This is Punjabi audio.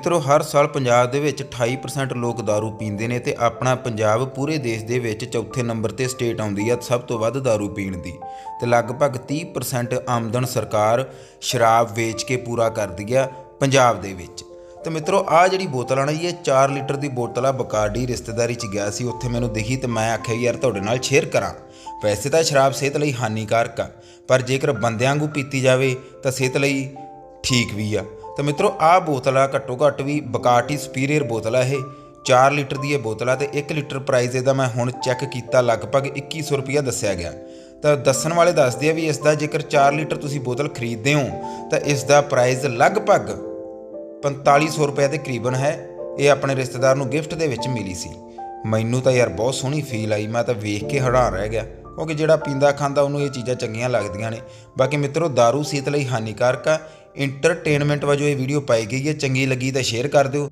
ਮਿੱਤਰੋ ਹਰ ਸਾਲ ਪੰਜਾਬ ਦੇ ਵਿੱਚ 28% ਲੋਕ दारू ਪੀਂਦੇ ਨੇ ਤੇ ਆਪਣਾ ਪੰਜਾਬ ਪੂਰੇ ਦੇਸ਼ ਦੇ ਵਿੱਚ ਚੌਥੇ ਨੰਬਰ ਤੇ ਸਟੇਟ ਆਉਂਦੀ ਆ ਸਭ ਤੋਂ ਵੱਧ दारू ਪੀਣ ਦੀ ਤੇ ਲਗਭਗ 30% ਆਮਦਨ ਸਰਕਾਰ ਸ਼ਰਾਬ ਵੇਚ ਕੇ ਪੂਰਾ ਕਰਦੀ ਆ ਪੰਜਾਬ ਦੇ ਵਿੱਚ ਤੇ ਮਿੱਤਰੋ ਆ ਜਿਹੜੀ ਬੋਤਲ ਆ ਨਾ ਜੀ, ਇਹ 4 ਲੀਟਰ ਦੀ ਬੋਤਲ ਆ ਬਕਾਰਡੀ ਰਿਸ਼ਤੇਦਾਰੀ ਚ ਗਿਆ ਸੀ ਉੱਥੇ ਮੈਨੂੰ ਦਿਖੀ ਤੇ ਮੈਂ ਆਖਿਆ ਵੀ ਯਾਰ ਤੁਹਾਡੇ ਨਾਲ ਸ਼ੇਅਰ ਕਰਾਂ ਵੈਸੇ ਤਾਂ ਸ਼ਰਾਬ ਸਿਹਤ ਲਈ ਹਾਨੀਕਾਰਕ ਆ ਪਰ ਜੇਕਰ ਬੰਦਿਆਂ ਵਾਂਗੂ ਪੀਤੀ ਜਾਵੇ ਤਾਂ ਸਿਹਤ ਲਈ ਠੀਕ ਵੀ ਆ ਤਾਂ ਮਿੱਤਰੋ, ਆਹ ਬੋਤਲ ਆ, ਘੱਟੋ ਘੱਟ ਵੀ ਬਕਾਟੀ ਸੁਪੀਰੀਅਰ ਬੋਤਲ ਆ ਇਹ। 4 ਲੀਟਰ ਦੀ ਇਹ ਬੋਤਲ ਆ ਤੇ 1 ਲੀਟਰ ਪ੍ਰਾਈਸ ਇਹਦਾ ਮੈਂ ਹੁਣ ਚੈੱਕ ਕੀਤਾ, ਲਗਭਗ 2100 ਰੁਪਇਆ ਦੱਸਿਆ ਗਿਆ। ਤਾਂ ਦੱਸਣ ਵਾਲੇ ਦੱਸਦੇ ਆ ਵੀ ਇਸ ਦਾ ਜੇਕਰ 4 ਲੀਟਰ ਤੁਸੀਂ ਬੋਤਲ ਖਰੀਦਦੇ ਹੋ, ਤਾਂ ਇਸ ਦਾ ਪ੍ਰਾਈਸ ਲਗਭਗ 4500 ਰੁਪਏ ਦੇ ਕਰੀਬਨ ਹੈ। ਇਹ ਆਪਣੇ ਰਿਸ਼ਤੇਦਾਰ ਨੂੰ ਗਿਫਟ ਦੇ ਵਿੱਚ ਮਿਲੀ ਸੀ। ਮੈਨੂੰ ਤਾਂ ਯਾਰ ਬਹੁਤ ਸੋਹਣੀ ਫੀਲ ਆਈ, ਮੈਂ ਤਾਂ ਵੇਖ ਕੇ ਹੈਰਾਨ ਰਹਿ ਗਿਆ, ਕਿਉਂਕਿ ਜਿਹੜਾ ਪੀਂਦਾ ਖਾਂਦਾ ਉਹਨੂੰ ਇਹ ਚੀਜ਼ਾਂ ਚੰਗੀਆਂ ਲੱਗਦੀਆਂ ਨੇ। ਬਾਕੀ ਮਿੱਤਰੋ दारू ਸਿਹਤ ਲਈ ਹਾਨੀਕਾਰਕ ਆ ਇੰਟਰਟੇਨਮੈਂਟ ਵਜੋਂ ਇਹ ਵੀਡੀਓ ਪਾਈ ਗਈ ਹੈ। ਚੰਗੀ ਲੱਗੀ ਤਾਂ ਸ਼ੇਅਰ ਕਰ ਦਿਓ।